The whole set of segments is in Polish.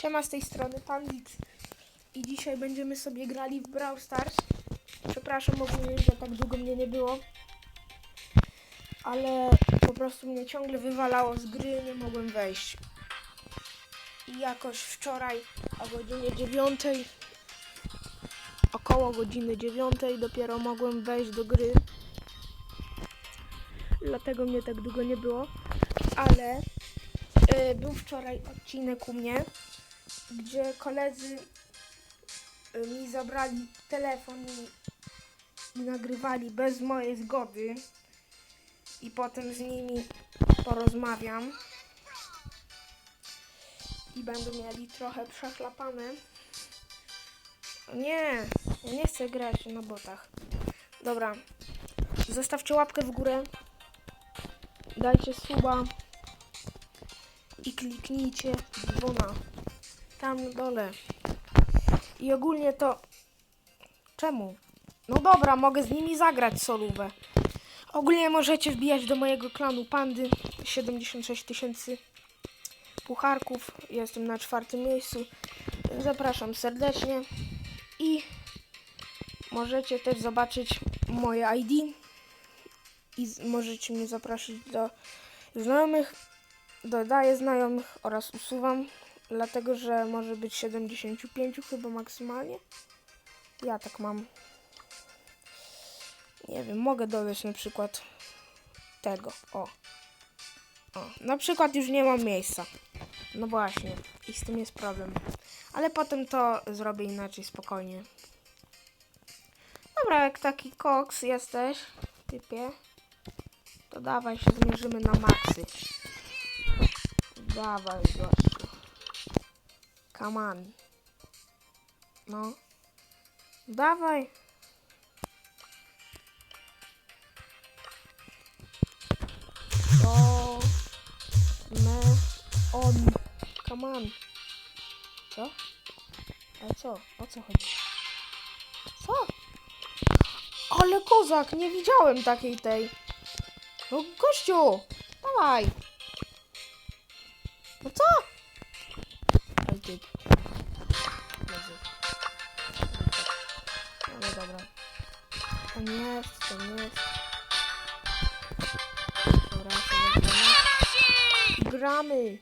Siema z tej strony Pandix i dzisiaj będziemy sobie grali w Brawl Stars. Przepraszam ogólnie, że tak długo mnie nie było, ale po prostu mnie ciągle wywalało z gry, nie mogłem wejść. I jakoś wczoraj o godzinie 9, około godziny 9 dopiero mogłem wejść do gry. Dlatego mnie tak długo nie było, ale y, był wczoraj odcinek u mnie, gdzie koledzy y, mi zabrali telefon i, i nagrywali bez mojej zgody. I potem z nimi porozmawiam. I będą mieli trochę przechlapane. Nie, ja nie chcę grać na botach. Dobra, zostawcie łapkę w górę, dajcie suba. I kliknijcie dzwona tam dole. I ogólnie to... Czemu? No dobra, mogę z nimi zagrać solówę. Ogólnie możecie wbijać do mojego klanu Pandy. 76 tysięcy pucharków. Jestem na czwartym miejscu. Zapraszam serdecznie. I możecie też zobaczyć moje ID. I możecie mnie zaprosić do znajomych dodaję znajomych oraz usuwam, dlatego że może być 75 chyba maksymalnie. Ja tak mam. Nie wiem, mogę dodać na przykład tego. O. O, na przykład już nie mam miejsca. No właśnie, i z tym jest problem. Ale potem to zrobię inaczej, spokojnie. Dobra, jak taki koks jesteś, typie, to dawaj się zmierzymy na maksy. Dawaj, gościu. Come on. No. Dawaj. To... Me... On. Come on. Co? Ale co? O co chodzi? Co? Ale kozak, nie widziałem takiej tej. No gościu! Dawaj! Gramy!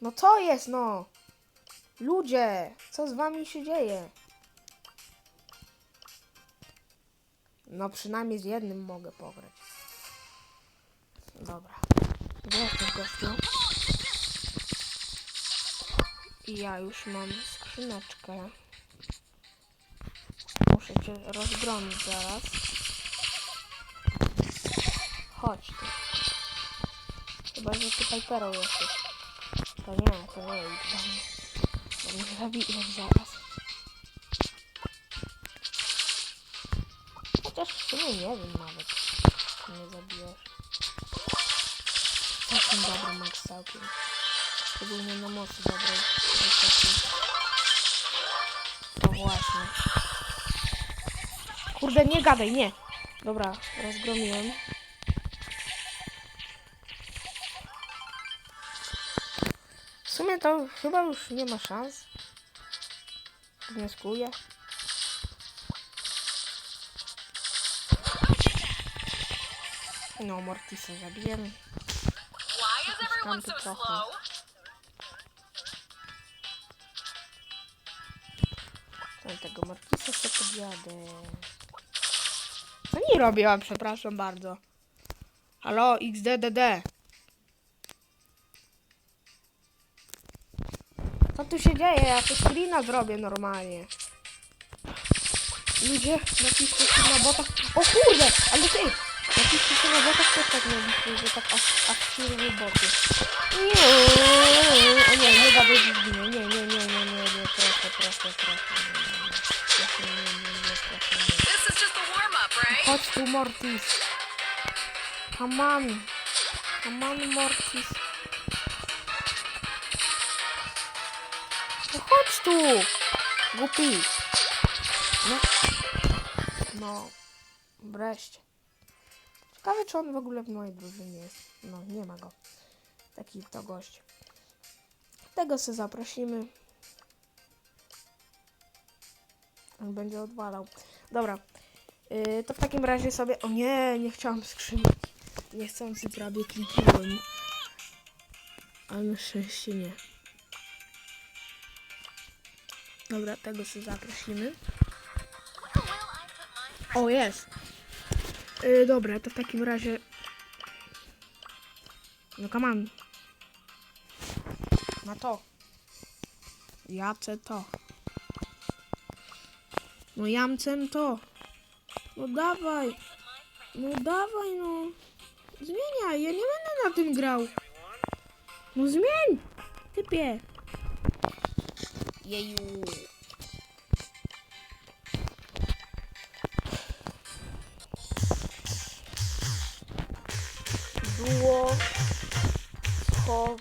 No co jest no? Ludzie! Co z wami się dzieje? No przynajmniej z jednym mogę pograć. Dobra. Jesteś gościu? I ja już mam skrzyneczkę. Muszę cię rozgromić zaraz. Chodź tu. Chyba, że ty Piperą jesteś. To nie, to nie idź do mnie. Bo mnie zabijesz zaraz. Chociaż w sumie nie wiem nawet, czy mnie zabijesz. Całkiem dobry max całkiem. Szczególnie na mocy dobrej. No właśnie. Kurde, nie gadaj, nie. Dobra, rozgromiłem. To chyba już nie ma szans. Wnioskuję. No, Mortisa zabijemy. Why is trochę. Tam tego Mortisa sobie podjadę. Co nie robiłam, przepraszam bardzo. Halo, XDDD. Tu się dzieje? Ja to screena zrobię normalnie. Ludzie, napiszcie się na botach. O kurde, ale ty! Napiszcie się na botach też tak nie że tak firmy boty. Nie, o nie, nie gadaj, że zginie. Nie, nie, nie, nie, nie, nie, proszę, proszę, proszę. Nie, nie, nie. Nie, nie, nie, proszę, nie. Right? Chodź tu, Mortis. Come on, Mortis. Tu. Głupi. No. No. Wreszcie. Ciekawe, czy on w ogóle w mojej drużynie jest. No, nie ma go. Taki to gość. Tego se zaprosimy. On będzie odwalał. Dobra. Yy, to w takim razie sobie... O nie, nie chciałam skrzyni. Niechcący prawie kliknąłem. Ale na szczęście nie. Dobra, tego sobie zaprosimy. O, jest. Yy, dobra, to w takim razie... No come on. Na to. Ja chcę to. No jamcem to. No dawaj. No dawaj no. Zmieniaj, ja nie będę na tym grał. No zmień. Typie. Jeju. Duo schowdawni.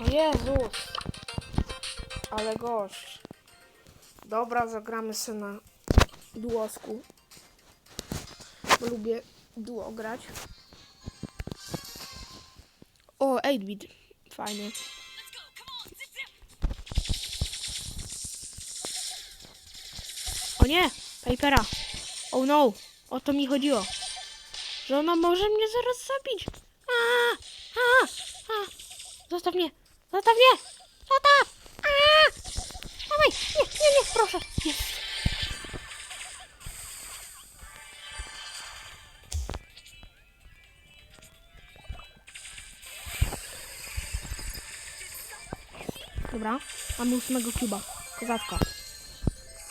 O Jezus. Ale gość. Dobra, zagramy sobie na duosku. Lubię duo grać. O, 8-bit. Fajnie. O nie! Papera! Oh no! O to mi chodziło. Że ona może mnie zaraz zabić. A, a, a. Zostaw mnie! Zostaw mnie! Zostaw! A! Dawaj! Nie, nie, nie, proszę! Jest. Mamy ósmego kuba. Kozacka.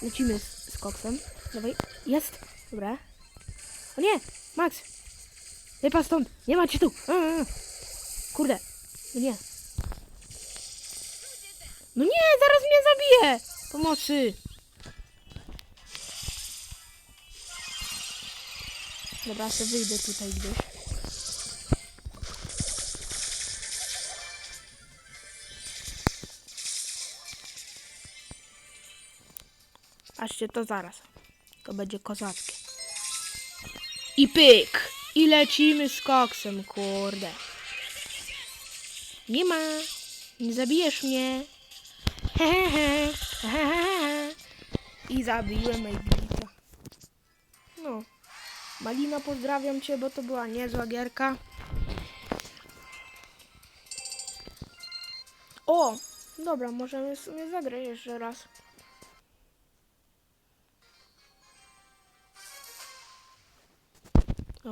Lecimy z, z koksem. Dawaj. Jest! Dobra. O nie! Max! Wypadł stąd! Nie ma cię tu! A, a, a. Kurde! No nie. No nie! Zaraz mnie zabije! Pomocy! Dobra, to wyjdę tutaj gdzieś. Ażcie to zaraz. To będzie kozackie. I pyk! I lecimy z koksem, kurde. Nie ma. Nie zabijesz mnie. Hehehe. Hehehe. I zabiłem Ejblita. No. Malina, pozdrawiam cię, bo to była niezła gierka. O! Dobra, możemy w sumie zagrać jeszcze raz.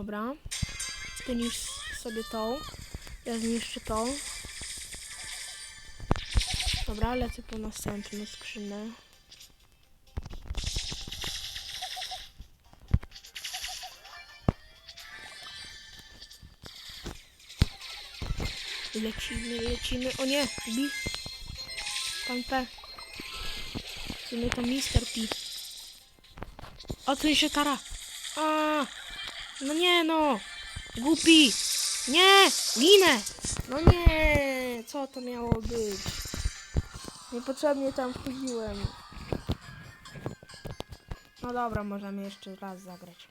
Dobra. Ty niż sobie tą. Ja zniszczę tą. Dobra, lecę po następną skrzynę. Lecimy, lecimy. O nie, Bi. Tam P. W sumie to Mister P. O, tu się tara. No nie no. Głupi. Nie, ginę. No nie, co to miało być? Niepotrzebnie tam wchodziłem. No dobra, możemy jeszcze raz zagrać.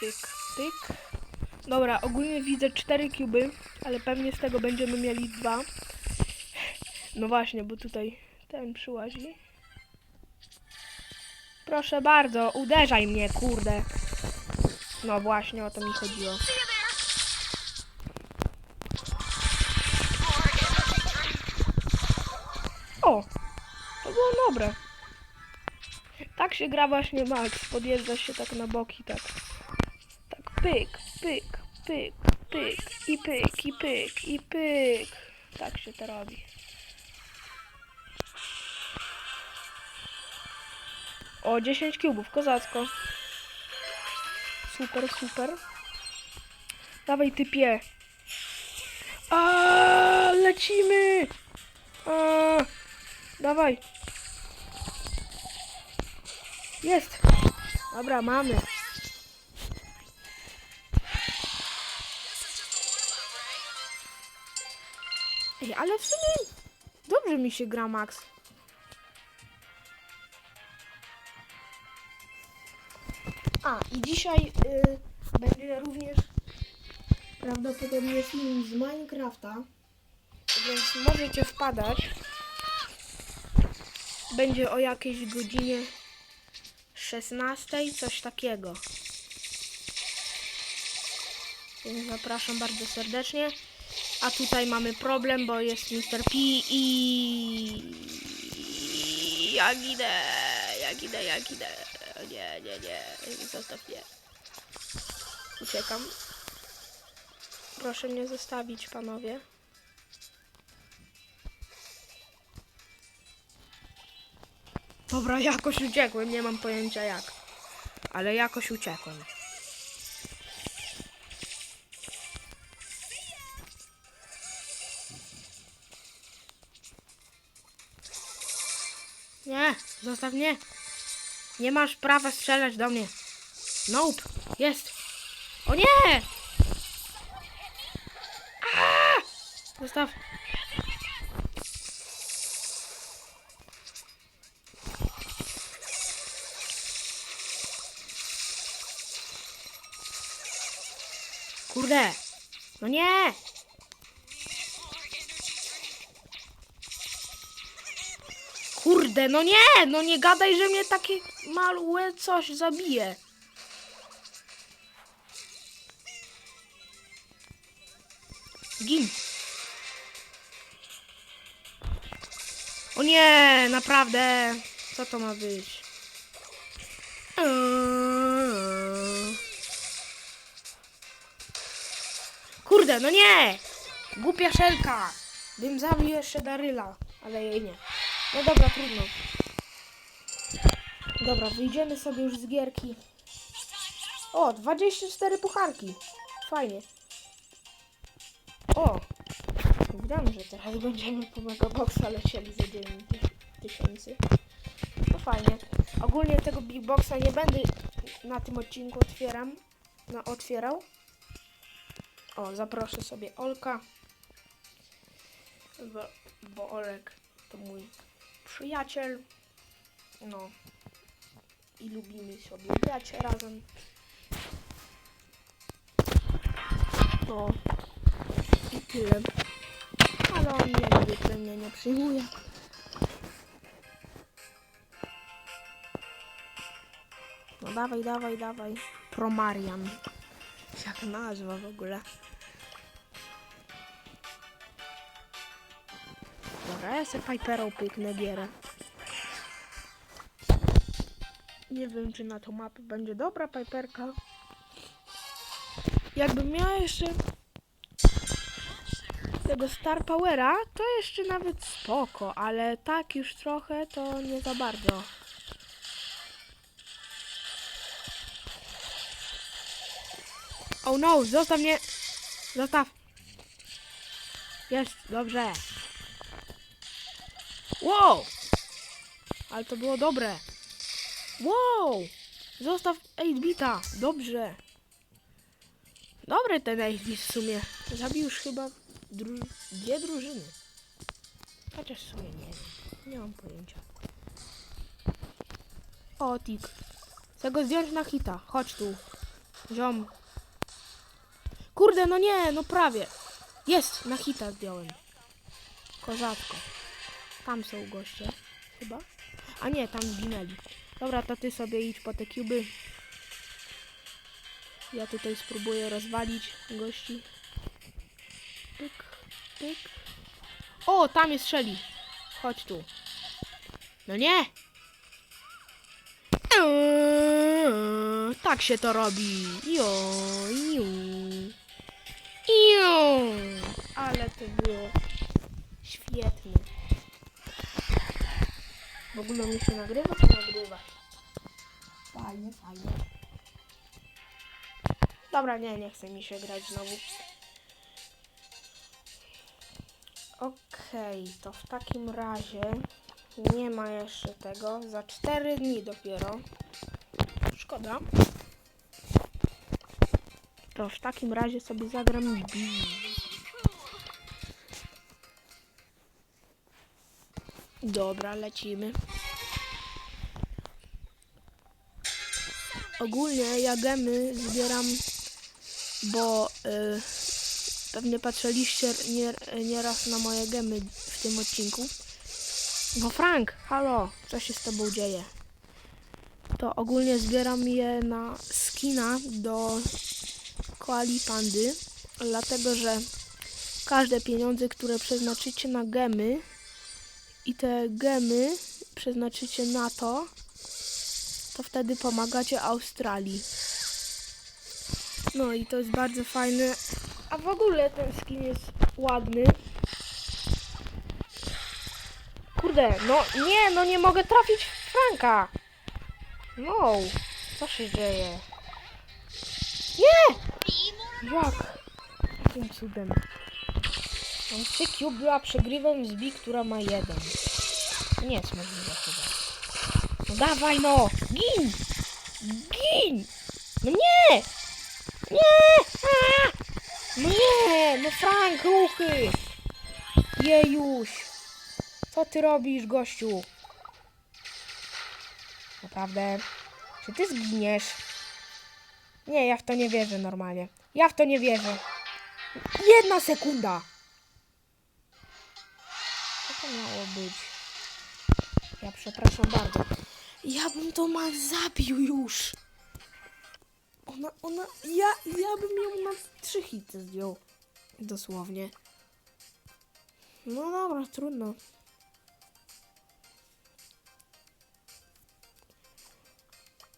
Pyk, pyk. Dobra, ogólnie widzę cztery kuby, ale pewnie z tego będziemy mieli dwa. No właśnie, bo tutaj ten przyłazi. Proszę bardzo, uderzaj mnie, kurde. No właśnie, o to mi chodziło. O! To było dobre. Tak się gra właśnie Max. Podjeżdża się tak na boki, tak. Tak, pyk, pyk, pyk, pyk, i pyk, i pyk, i pyk. Tak się to robi. O, 10 kubów, kozacko. Super, super. Dawaj typie. A, lecimy! A, dawaj. Jest. Dobra, mamy. Ej, ale w sumie dobrze mi się gra, Max. A, i dzisiaj y, będzie również prawdopodobnie film z Minecrafta, więc możecie wpadać. Będzie o jakiejś godzinie 16, coś takiego. Więc zapraszam bardzo serdecznie. A tutaj mamy problem, bo jest Mr. P i... Jak idę, jak idę, jak idę. Nie, nie, nie. Zostaw mnie. Uciekam. Proszę mnie zostawić, panowie. Dobra, jakoś uciekłem, nie mam pojęcia jak. Ale jakoś uciekłem. Nie, zostaw mnie. Nie masz prawa strzelać do mnie. Nope, jest. O nie! Zostaw. Kurde. No nie! Kurde, no nie! No nie gadaj, że mnie takie małe coś zabije. Gin. O nie, naprawdę. Co to ma być? Eee. Kurde, no nie! Głupia szelka! Bym zabił jeszcze Daryla, ale jej nie. No dobra, trudno. Dobra, wyjdziemy sobie już z gierki. O, 24 pucharki. Fajnie. O! Wiem, że teraz będziemy po Megaboxa lecieli za 9 tysięcy. Fajnie. Ogólnie tego Big Boxa nie będę na tym odcinku otwieram. No, otwierał. O, zaproszę sobie Olka. Bo, bo Olek to mój przyjaciel. No. I lubimy sobie grać razem. No. I tyle. Ale on jak zwykle mnie nie przyjmuje. No dawaj, dawaj, dawaj. Promarian. Jak nazwa w ogóle. Dobra, ja sobie Piperą pyknę gierę. Nie wiem, czy na tą mapę będzie dobra Piperka. Jakbym miała jeszcze tego Star Powera, to jeszcze nawet spoko, ale tak już trochę to nie za bardzo. Oh no, zostaw mnie! Zostaw! Jest, dobrze. Wow! Ale to było dobre. Wow! Zostaw 8-bita. Dobrze. Dobry ten 8-bit w sumie. Zabił już chyba dwie drużyny. Chociaż w sumie nie wiem. Nie mam pojęcia. O, tik. Chcę go zdjąć na hita. Chodź tu. Ziom. Kurde, no nie, no prawie. Jest, na hita zdjąłem. Kozacko. Tam są goście. Chyba. A nie, tam zginęli. Dobra, to ty sobie idź po te kuby. Ja tutaj spróbuję rozwalić gości. Pyk, pyk. O, tam jest Shelly. Chodź tu. No nie! Eee, Tak się to robi. Jo, ju. Ju. Ale to było świetnie. W ogóle mi się nagrywa, czy nagrywa? Fajnie, fajnie. Dobra, nie, nie chce mi się grać znowu. Okej, to w takim razie nie ma jeszcze tego. Za 4 dni dopiero. Szkoda. To w takim razie sobie zagram. Dobra, lecimy. ogólnie ja gemy zbieram, bo y, pewnie patrzyliście nie, nieraz na moje gemy w tym odcinku. No Frank, halo, co się z tobą dzieje? To ogólnie zbieram je na skina do koali pandy, dlatego że każde pieniądze, które przeznaczycie na gemy i te gemy przeznaczycie na to, to wtedy pomagacie Australii. No i to jest bardzo fajne. A w ogóle ten skin jest ładny. Kurde, no nie, no nie mogę trafić w Franka. No, co się dzieje? Nie! Jak? Jakim cudem? Trzy cube, a przegrywam z B, która ma jeden. Nie jest możliwe chyba. No dawaj no! Gin! Gin! No nie! Nie! A! No nie! No Frank, ruchy! Jejuś! Co ty robisz, gościu? Naprawdę? Czy ty zginiesz? Nie, ja w to nie wierzę normalnie. Ja w to nie wierzę. Jedna sekunda! To miało być? Ja przepraszam bardzo. Ja bym to ma zabił już. Ona, ona, ja, ja bym ją na trzy hity zdjął. Dosłownie. No dobra, trudno.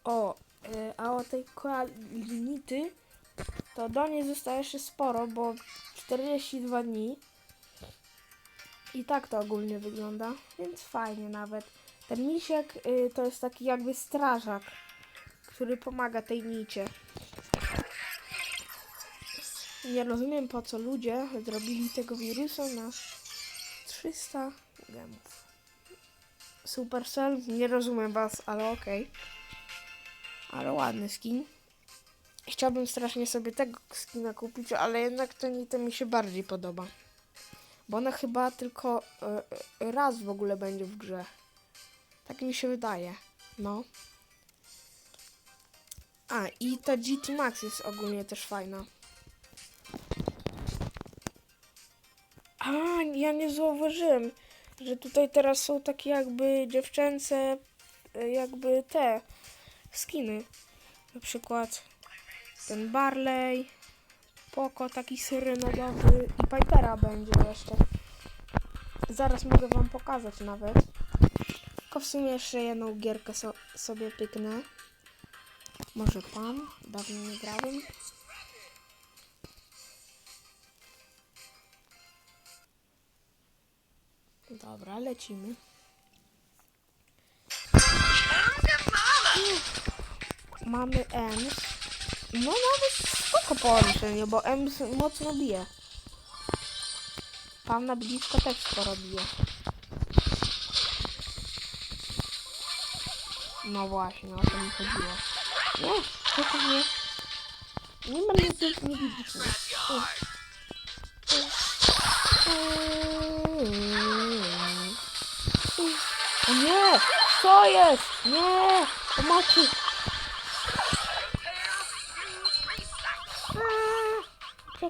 O, y, a o tej koalinity to do niej zostaje jeszcze sporo, bo 42 dni. I tak to ogólnie wygląda, więc fajnie nawet. Ten misiek y, to jest taki jakby strażak, który pomaga tej nicie. Nie rozumiem po co ludzie zrobili tego wirusa na 300 gemów. Supercell, nie rozumiem was, ale okej. Ale ładny skin. Chciałbym strasznie sobie tego skina kupić, ale jednak to mi się bardziej podoba. Bo ona chyba tylko e, raz w ogóle będzie w grze. Tak mi się wydaje. No. A, i ta GT Max jest ogólnie też fajna. A, ja nie zauważyłem, że tutaj teraz są takie jakby dziewczęce, e, jakby te skiny. Na przykład ten Barley, Poko taki syrenadowy i Pipera będzie jeszcze. Zaraz mogę wam pokazać nawet. Tylko w sumie jeszcze jedną gierkę so, sobie pyknę. Może pan? Dawno nie grałem. Dobra, lecimy. Mamy M. No nawet spoko połączenie, bo M s- mocno bije. Tam na blisko też sporo bije. No właśnie, o to mi chodziło. Nie, tylko nie. Nie będę tu nie. U. O nie! Co jest? Nie! Pomocy!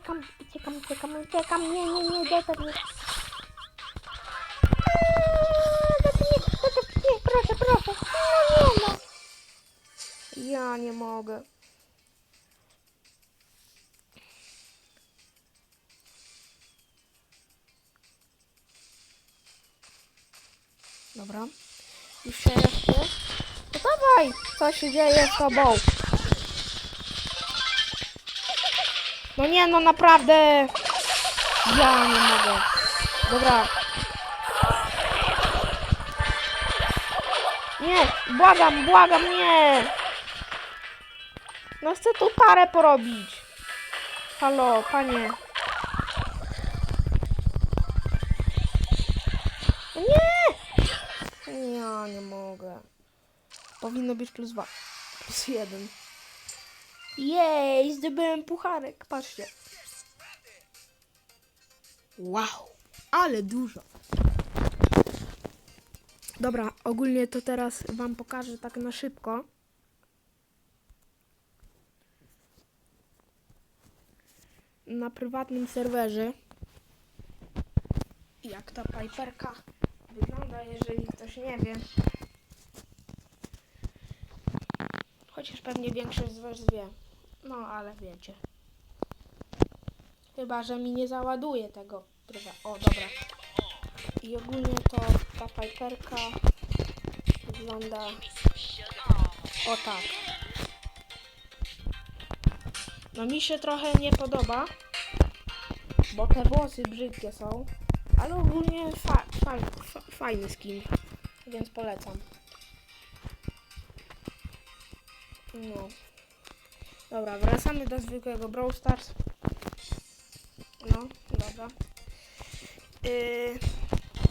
Uciekam, uciekam, uciekam, uciekam. Nie, nie, nie, mnie, zostaw mnie, proszę, proszę. No nie no. Ja nie mogę. Dobra. Już się jeszcze. No dawaj! Co się dzieje z tobą? No nie, no naprawdę. Ja nie mogę. Dobra. Nie, błagam, błagam, nie. No chcę tu parę porobić. Halo, panie. No Nie! Ja nie mogę. Powinno być plus dwa. Plus jeden. Jej, zdobyłem pucharek, patrzcie. Wow, ale dużo. Dobra, ogólnie to teraz wam pokażę tak na szybko. Na prywatnym serwerze. Jak ta Piperka wygląda, jeżeli ktoś nie wie. Chociaż pewnie większość z was wie. No, ale wiecie. Chyba, że mi nie załaduje tego. O, dobra. I ogólnie to ta Piperka wygląda o tak. No mi się trochę nie podoba, bo te włosy brzydkie są, ale ogólnie fa fa fa fajny skin, więc polecam. No. Dobra, wracamy do zwykłego Brawl Stars. No, dobra. Yy,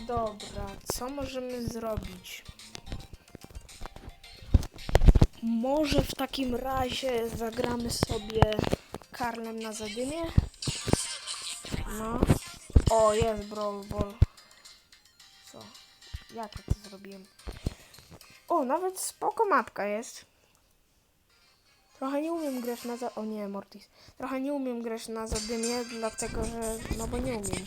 dobra, co możemy zrobić? Może w takim razie zagramy sobie Karlem na zadymię? No. O, jest Brawl Ball. Co? Jak ja to zrobiłem? O, nawet spoko mapka jest. Trochę nie umiem grać na za... O nie, Mortis. Trochę nie umiem grać na zadymie, dlatego że... No bo nie umiem.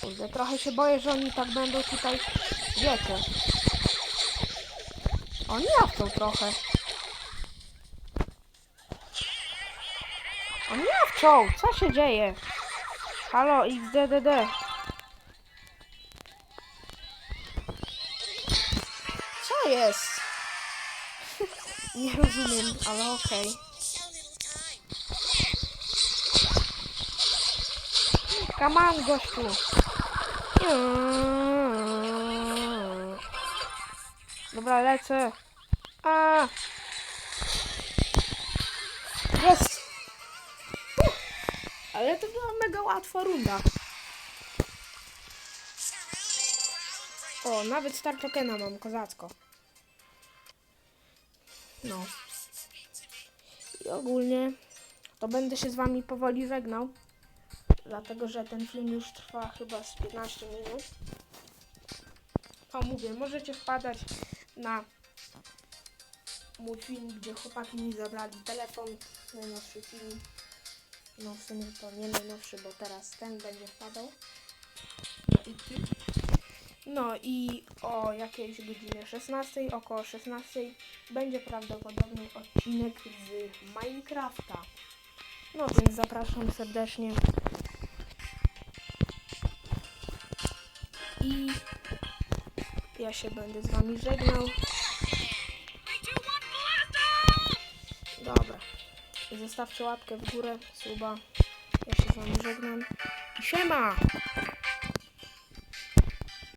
Kurde, trochę się boję, że oni tak będą tutaj... Wiecie. Oni jawczą trochę. Oni jawczą! Co się dzieje? Halo, XDDD. Co jest? Nie rozumiem, ale okej. Come on, gościu. Dobra, lecę. A! Jest! Ale to była mega łatwa runda. O, nawet Star Tokena mam, kozacko. No. I ogólnie to będę się z wami powoli żegnał. Dlatego, że ten film już trwa chyba z 15 minut. O, mówię, możecie wpadać na mój film, gdzie chłopaki mi zabrali telefon. Najnowszy film. No w sumie to nie najnowszy, bo teraz ten będzie wpadał. No i, no i o jakiejś godzinie 16, około 16 będzie prawdopodobnie odcinek z Minecrafta. No więc zapraszam serdecznie. I ja się będę z wami żegnał. Dobra. Zostawcie łapkę w górę, suba. Ja się z wami żegnam. I siema!